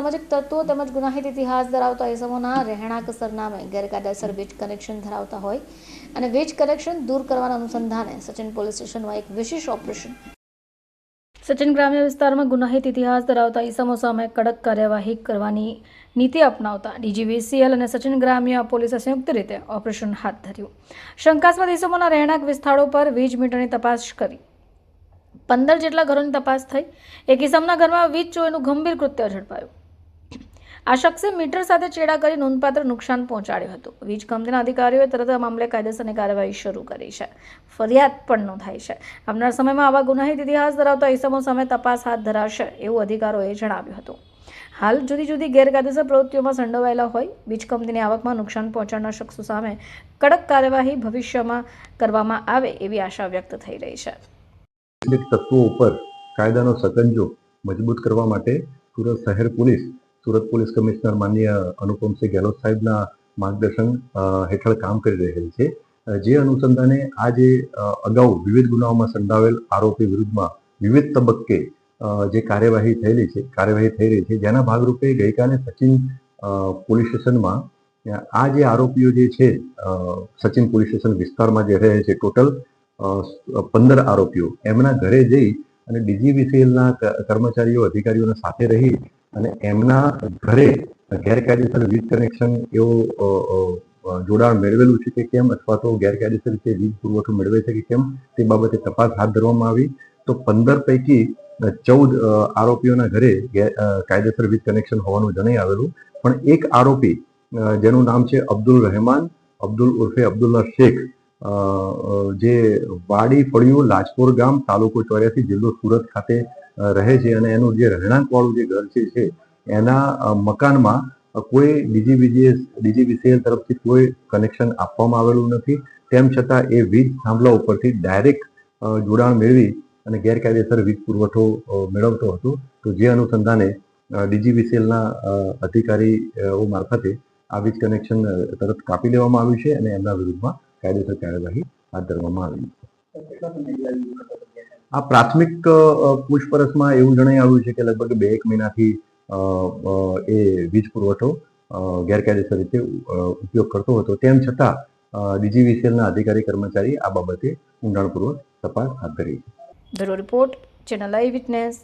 સામાજિક તત્વો તેમજ ગુનાહિત ઇતિહાસ ધરાવતા એસમોના રહેણાંક સરનામે ગેરકાયદેસર વીજ કનેક્શન ધરાવતા હોય અને વીજ કનેક્શન દૂર કરવાના અનુસંધાને સચિન પોલીસ સ્ટેશનમાં એક વિશેષ ઓપરેશન. સચિન ગ્રામ્ય વિસ્તારમાં ગુનાહિત ઇતિહાસ ધરાવતા ઇસમો સામે કડક કાર્યવાહી કરવાની નીતિ અપનાવતા ડીજીવીસીએલ અને સચિન ગ્રામ્ય પોલીસે સંયુક્ત રીતે ઓપરેશન હાથ ધર્યું. શંકાસ્પદ ઇસમોના રહેણાંક વિસ્તારો પર વીજ મીટરની તપાસ કરી. પંદર જેટલા ઘરોની તપાસ થઈ. એક ઇસમના ઘરમાં વીજ ચોરીનું ગંભીર કૃત્ય ઝડપાયું. આ શખ્સે મીટર સાથે ચેડા કરી નોંધપાત્ર નુકસાન પહોંચાડ્યું હતું. વીજ કંપનીના અધિકારીઓએ તરત મામલે કાયદેસરની કાર્યવાહી શરૂ કરી છે. ફરિયાદ પણ નોંધાઈ છે. આવનાર સમયમાં આવા ગુનાહિત ઇતિહાસ ધરાવતા ઇસમો સામે તપાસ હાથ ધરાશે એવું અધિકારોએ જણાવ્યું હતું. હાલ જુદી જુદી ગેરકાયદેસર પ્રવૃત્તિઓમાં સંડોવાયેલા હોય, વીજ કંપનીની આવકમાં નુકસાન પહોંચાડનાર શખ્સો સામે કડક કાર્યવાહી ભવિષ્યમાં કરવામાં આવે એવી આશા વ્યક્ત થઈ રહી છે. તત્વો ઉપર કાયદાનો સકંજો મજબૂત કરવા માટે સુરત શહેર પોલીસ સુરત પોલીસ કમિશનર માન્ય અનુપમસિંહ ગેહલોત સાહેબના માર્ગદર્શન હેઠળ કામ કરી રહેલ છે. જે અનુસંધાને આ જે અગાઉ વિવિધ ગુનાઓમાં સંડાવેલ આરોપી વિરુદ્ધમાં વિવિધ તબક્કે જે કાર્યવાહી થયેલી છે, કાર્યવાહી થઈ રહી છે, જેના ભાગરૂપે ગઈકાલે સચિન પોલીસ સ્ટેશનમાં આ જે આરોપીઓ જે છે સચિન પોલીસ સ્ટેશન વિસ્તારમાં જે રહે છે ટોટલ પંદર આરોપીઓ. એમના ઘરે જઈ અને ડીજીવીસીએલના કર્મચારીઓ, અધિકારીઓને સાથે રહી અને એમના ઘરે ગેરકાયદેસર વીજ કનેક્શન એવું જોડાણ મેળવેલું છે કે કેમ? અથવા તો ગેરકાયદેસર રીતે વીજ પુરવઠો મેળવે છે કે કેમ? તે બાબતે તપાસ હાથ ધરવામાં આવી. તો પંદર પૈકી ચૌદ આરોપીઓના ઘરે કાયદેસર વીજ કનેક્શન હોવાનું જણાઈ આવેલું. પણ એક આરોપી જેનું નામ છે અબ્દુલ રહેમાન, અબ્દુલ ઉર્ફે અબ્દુલ્લા શેખ જે વાડી ફળિયું, લાજપોર ગામ, તાલુકો ચોર્યાસી, જિલ્લો સુરત ખાતે રહે છે અને એનું જે રહેણાંકવાળું જે ઘર છે છે, એના મકાનમાં કોઈ ડીજીવીજીએસ ડીજીવીસીએલ તરફથી કોઈ કનેક્શન આપવામાં આવેલું નથી. તેમ છતાં એ વીજ થાંભલા ઉપરથી ડાયરેક્ટ જોડાણ મેળવી અને ગેરકાયદેસર વીજ પુરવઠો મેળવતો હતો. તો જે અનુસંધાને ડીજીવીસીએલના અધિકારીઓ મારફતે આ વીજ કનેક્શન તરત કાપી લેવામાં આવ્યું છે અને એમના વિરુદ્ધમાં કાયદેસર કાર્યવાહી હાથ ધરવામાં આવી છે. આ પ્રાથમિક પૂછપરછમાં એવું જણાઈ આવ્યું છે કે લગભગ બે એક મહિનાથી એ વીજ પુરવઠો ગેરકાયદેસર રીતે ઉપયોગ કરતો હતો. તેમ છતાં ડીજીવીસીએલના અધિકારી કર્મચારી આ બાબતે ઊંડાણપૂર્વક તપાસ હાથ ધરી છે. Report, channel eye witness.